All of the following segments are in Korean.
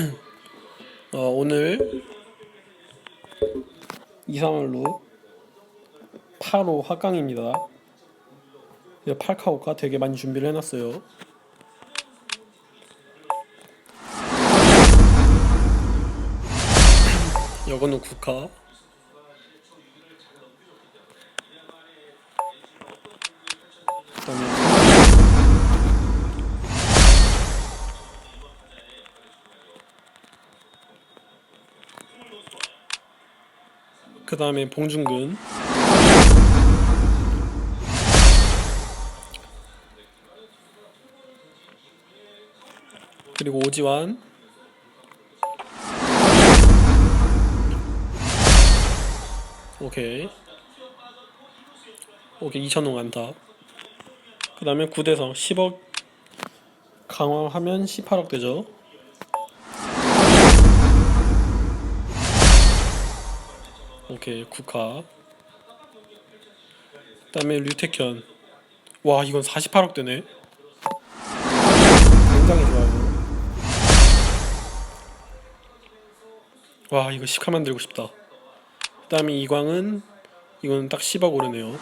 어, 오늘 2, 3월로 8호 합강입니다. 8카호가 되게 많이 준비를 해놨어요. 이거는 9카. 그 다음에 봉준근. 그리고 오지환. 오케이. 오케이 이천웅 안타. 그 다음에 구대성 10억 강화하면 18억 되죠 오케이 국화 그 다음에 류택현 와 이건 48억 되네. 굉장히 좋아요. 와 이거 10카 만들고 싶다. 그 다음에 이광은 이건 딱 10억 오르네요.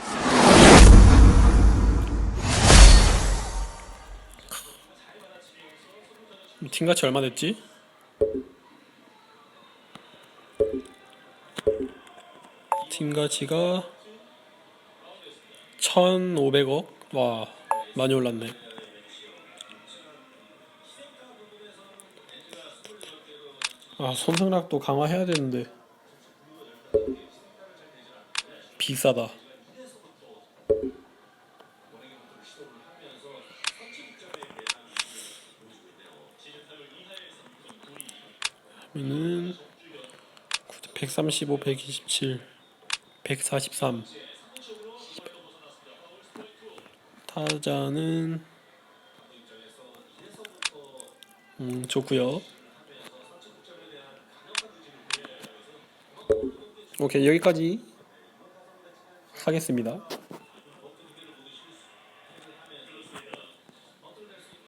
팀가치 얼마 됐지? 팀 가치가 1,500억? 와, 많이 올랐네. 아, 손승락도 강화해야 되는데. 비싸다. 하면은 135, 127 143 타자는 음 좋고요. 오케이 여기까지 하겠습니다